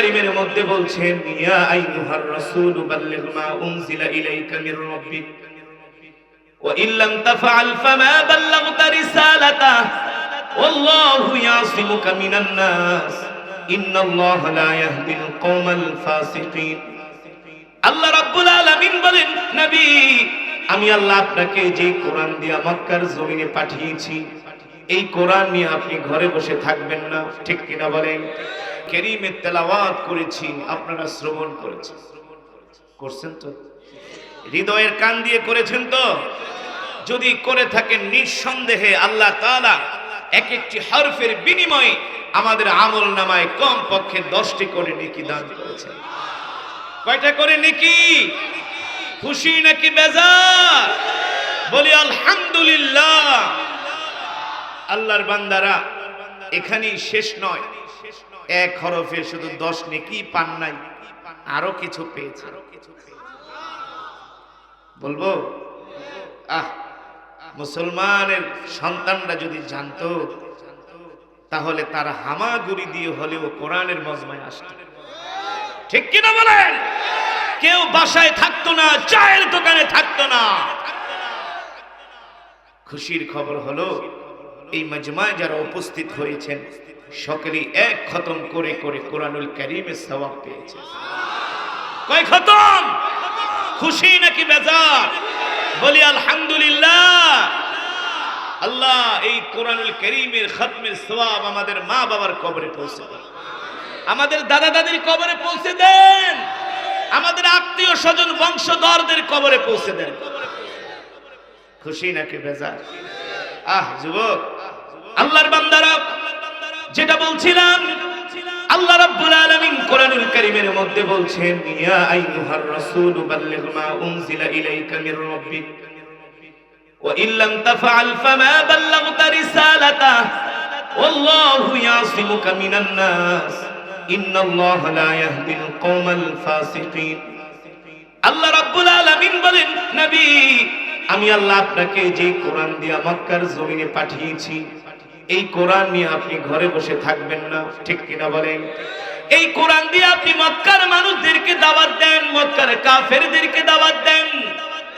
কারীমের মধ্যে বলছেন, ইয়া আইয়ুহার রাসূল, বাল্লিগ মা উনজিলা ইলাইকা মির রাব্বিক ওয়া ইল্লাম তাফআল ফামা বাল্লাগতা রিসালাতা। ওয়াল্লাহু ইয়াসিমুকা মিনান নাস। ইন্নাল্লাহা লা ইয়াহদিল কওমাল ফাসিকিন। আল্লাহ রাব্বুল আলামিন বলেন, নবী, আমি আল্লাহ আপনাকে যে কোরআন দিয়া মক্কার জমিনে পাঠিয়েছি এই কোরআন নিয়ে আপনি ঘরে বসে থাকবেন না, ঠিক কিনা বলেন? কেরিমের তেলাওয়াত করেছি, আপনারা শ্রবণ করেছেন। করছেন তো? হৃদয়ের কান দিয়ে করেছেন তো? যদি করে থাকেন নিঃসন্দেহে আল্লাহ তাআলা এক একটি হরফের বিনিময়ে আমাদের আমল নামায় কম পক্ষে দশটি করে নেকি দান করেছেন। কয়টা করে নেকি? খুশি নাকি বেজার? বলি, আলহামদুলিল্লাহ। আল্লাহর বান্দারা, এখানেই শেষ নয়। এক হরফে শুধু দশ নেকি পান নাই, আরও কিছু পেয়েছে। বলব? আহ, মুসলমানের সন্তানরা যদি জানতো, তাহলে তার হামাগুড়ি দিয়ে হলেও কোরআনের মজমায় আসতো। ঠিক কিনা বলেন? কেউ বাসায় থাকতো না, চায়ের দোকানে থাকতো না। খুশির খবর হলো এই মজমায় যারা উপস্থিত হয়েছেন, সকলেই এক খতম করে করে কোরআনুল কারিমের সওয়াব পেয়েছে। কয় খতম? খুশি নাকি বেজার? বলি, আলহামদুলিল্লাহ। আল্লাহ এই কোরআনুল করিমের খতমের সওয়াব আমাদের মা বাবার কবরে পৌঁছে দেন। আমাদের দাদা দাদির কবরে পৌঁছে দেন। আমাদের আত্মীয় স্বজন বংশধরদের কবরে পৌঁছে দেন। খুশি নাকি বেজার? আহ, যুবক আল্লাহর বান্দারা, যেটা বলছিলাম, আল্লাহ রাব্বুল আলামিন কোরআনুল কারীমের মধ্যে বলছেন, ইয়া আইয়ুহার রাসূল, বাল্লিগ মা উনজিলা ইলাইকা মির রাব্বিক, ওয়া ইল্লাম তাফআল ফামা বাল্লাগতা রিসালাতা, ওয়াল্লাহু ইয়াসিমুকা মিনান নাস, ইন্নাল্লাহা লা ইয়াহদিল কওমাল ফাসিকিন। আল্লাহ রাব্বুল আলামিন বলেন, নবী, আমি আল্লাহ আপনাকে যে কোরআন দিয়া মক্কার জমিনে পাঠিয়েছি এই কোরআন নিয়ে আপনি ঘরে বসে থাকবেন না, ঠিক কিনা বলেন? এই কোরআন দিয়ে আপনি মক্কার মানুষদেরকে দাওয়াত দেন, মক্কার কাফেরদেরকে দাওয়াত দেন।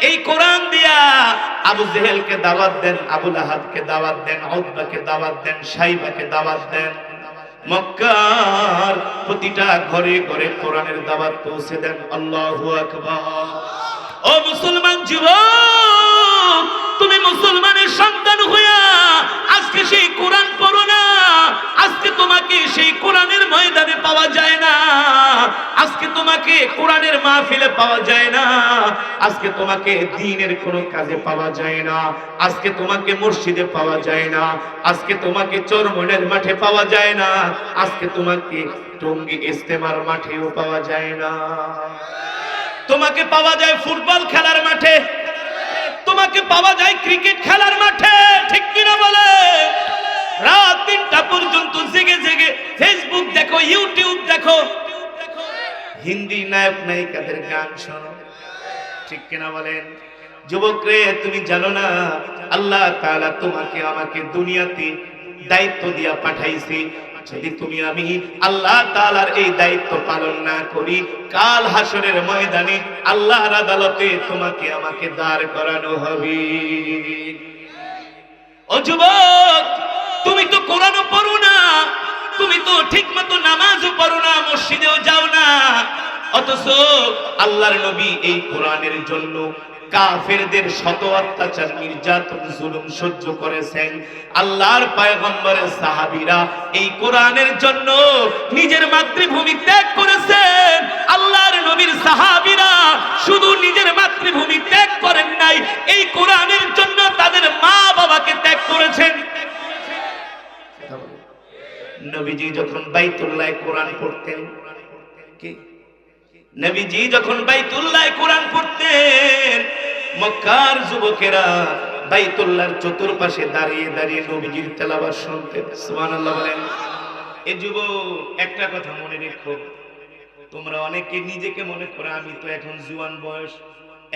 এই কোরআন দিয়া আবু জেহেলকে দাওয়াত দেন আবুল আহাদকে দাওয়াত দেন, উতবাকে দাওয়াত দেন, সাইবাকে দাওয়াত দেন। মক্কার প্রতিটা ঘরে ঘরে কোরআনের দাওয়াত পৌঁছে দেন, আল্লাহু আকবার। ও মুসলমান যুবক, তুমি মুসলমানের সন্তান হইয়া আজকে সেই কোরআন পড়ো না। আজকে তোমাকে সেই কোরআনের ময়দানে পাওয়া যায় না। আজকে তোমাকে কোরআনের মাহফিলে পাওয়া যায় না। আজকে তোমাকে দিনের কোনো কাজে পাওয়া যায় না। আজকে তোমাকে মসজিদে পাওয়া যায় না। আজকে তোমাকে চরমনের মাঠে পাওয়া যায় না। আজকে তোমাকে টঙ্গী ইস্তেমার মাঠেও পাওয়া যায় না। তোমাকে পাওয়া যায় ফুটবল খেলার মাঠে। তোমাকে পাওয়া যায় ক্রিকেট খেলার মাঠে। ঠিক কিনা বলে? রাত তিনটা পর্যন্ত জেগে জেগে ফেসবুক দেখো ইউটিউব দেখো। হিন্দি নায়ক, নায়িকাদের গান শোনো। ঠিক কিনা বলেন? যুবক রে তুমি জানো না, আল্লাহ তাআলা তোমাকে, আমাকে দুনিয়াতে দায়িত্ব দিয়া পাঠাইছে। যদি তুমি আমি আল্লাহ তাআলার এই দায়িত্ব পালন না করি, কাল হাসরের ময়দানে আল্লাহর আদালতে তোমাকে, আমাকে দাঁড় করানো হবে। তুমি তো কোরআনও পড়ো না, তুমি তো ঠিক মতো নামাজও পড়ো না, মসজিদেও যাও না। অথচ আল্লাহর নবী এই কোরআনের জন্য কাফেরদের শত অত্যাচার, নির্যাতন, জুলুম সহ্য করেছেন। আল্লাহর পয়গম্বরের সাহাবীরা এই কোরআনের জন্য নিজের মাতৃভূমি ত্যাগ করেছেন। আল্লাহর নবীর সাহাবীরা শুধু নিজের মাতৃভূমি ত্যাগ করেন নাই, এই কোরআনের জন্য তাদের মা বাবাকে করেছেন নবীজি যখন কোরআন পড়তেন নবীজি যখন কোরআন পড়তেন, মক্কার যুবকেরা চতুর্পাশে দাঁড়িয়ে দাঁড়িয়ে নবীজির তেলাওয়াত শুনতেন। সুবহানাল্লাহ বলেন। এ যুবক, একটা কথা মনে রেখো। তোমরা অনেকে নিজেকে মনে করো, আমি তো এখন জুয়ান বয়স।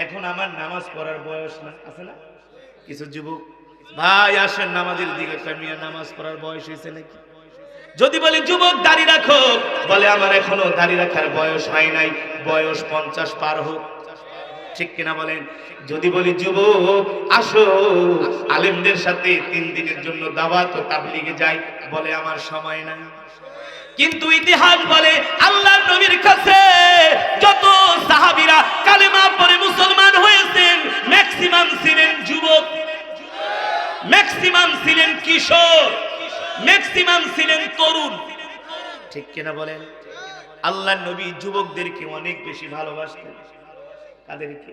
এখন আমার নামাজ পড়ার বয়স না, আছে না? কিছু যুবক ভাই, আসেন নামাজের দিকে। কামিয়া নামাজ পড়ার বয়স হয়েছে নাকি? যদি বলি, যুবক, দাড়ি রাখো। বলে, আমার এখনও দাড়ি রাখার বয়স হয় নাই। বয়স পঞ্চাশ পার হোক। ঠিক কিনা বলেন? যদি বলি, যুবক, আসো। আলেমদের সাথে তিন দিনের জন্য দাওয়াত ও তাবলিগে যাই। বলে, আমার সময় নাই। কিন্তু ইতিহাস বলে আল্লাহর নবীর কাছে যত সাহাবীরা কালেমা পড়ে মুসলমান হয়েছেন ম্যাক্সিমাম ছিলেন যুবক ম্যাক্সিমাম ছিলেন কিশোর ম্যাক্সিমাম ছিলেন তরুণ ঠিক কিনা বলেন? আল্লাহ নবী যুবকদেরকে অনেক বেশি ভালোবাসতেন। কাদেরকে?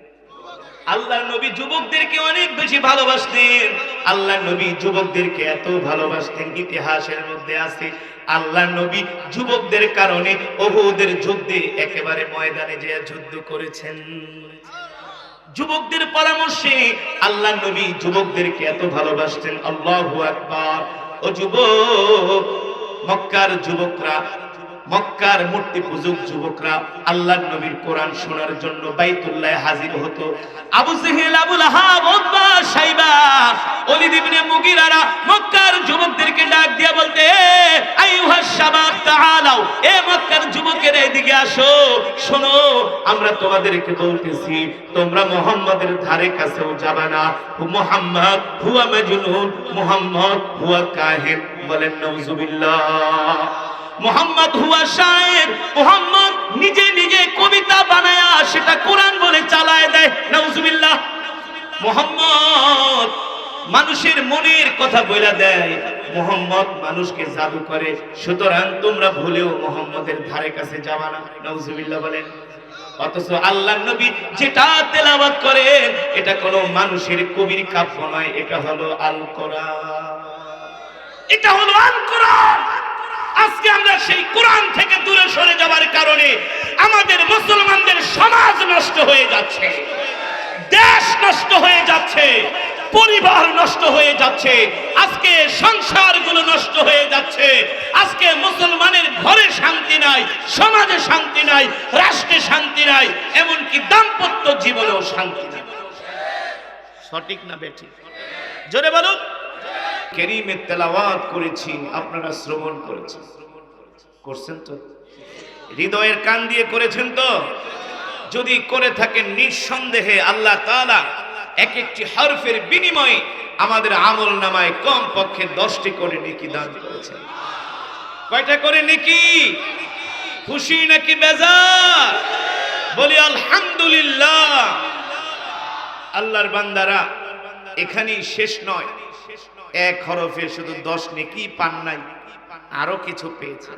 আল্লাহ নবী যুবকদেরকে অনেক বেশি ভালোবাসতেন। আল্লাহ নবী যুবকদেরকে এত ভালোবাসতেন, ইতিহাসের মধ্যে আছে। আল্লাহ নবী যুবকদের কারণে ওহুদের যুদ্ধে একেবারে ময়দানে যে যুদ্ধ করেছেন। যুবকদের পরামর্শে আল্লাহ নবী যুবকদেরকে এত ভালোবাসতেন। আল্লাহু আকবার। ও যুবক, মক্কার যুবকরা মক্কার মূর্তি পূজক যুবকরা আল্লাহ নবীর কোরআন শোনার জন্য বাইতুল্লাহ হাজির হতো। আবু জেহেল, আবুল আহাব, উতবা, সাইবা, ওলিদ ইবনে মুগিরারা মক্কার যুবকদেরকে ডাক দিয়া বলতে আইয়ুহাস শাবাব তাআলাও এ মক্কার যুবকেরা এদিকে আসো। শোনো, আমরা তোমাদেরকে বলতেছি, তোমরা মুহাম্মাদের ধারে কাছেও যাবে না। মুহাম্মদ, হুয়া মাজনুন, মুহাম্মদ, হুয়া কাহিন। বলেন, নাউজুবিল্লাহ। মোহাম্মদ হুয়া শায়ের মোহাম্মদ নিজে নিজে কবিতা বানায়া সেটা কোরআন বলে চালায় দেয়। নাউজুবিল্লাহ। মোহাম্মদ মানুষের মনের কথা বলে দেয়। মোহাম্মদ মানুষকে জাদু করে। সুতরাং তোমরা ভুলেও মোহাম্মদের ধারে কাছে যাবা না। নাউজুবিল্লাহ বলেন। অথচ আল্লাহ নবী যেটা তেলাওয়াত করেন, এটা কোনো মানুষের কবির কাব্য নয়। এটা হলো আল কোরআন এটা হলো আল কোরআন আজকে আমরা সেই কোরআন থেকে দূরে সরে যাওয়ার কারণে আমাদের মুসলমানদের সমাজ নষ্ট হয়ে যাচ্ছে। দেশ নষ্ট হয়ে যাচ্ছে। পরিবার নষ্ট হয়ে যাচ্ছে। আজকে সংসারগুলো নষ্ট হয়ে যাচ্ছে। আজকে মুসলমানের ঘরে শান্তি নাই, সমাজে শান্তি নাই, রাষ্ট্রে শান্তি নাই, এমনকি দাম্পত্য জীবনেও শান্তি নাই। সঠিক না বেঠিক? জোরে বলুন। কেরিমের তেলাওয়াত করেছি আপনারা শ্রবণ করেছেন। করছেন তো? হৃদয়ের কান দিয়ে করেছেন তো? যদি করে থাকেন নিঃসন্দেহে আল্লাহ তাআলা এক একটি হরফের বিনিময়ে আমাদের আমল নামায় কম পক্ষে দশটি করে নেকি দান করেছেন। কয়টা করে নেকি? খুশি নাকি বেজার? বলি, আলহামদুলিল্লাহ। আল্লাহর বান্দারা, এখানেই শেষ নয়। এক হরফে শুধু দশ নেকি পান নাই আরও কিছু পেয়েছে।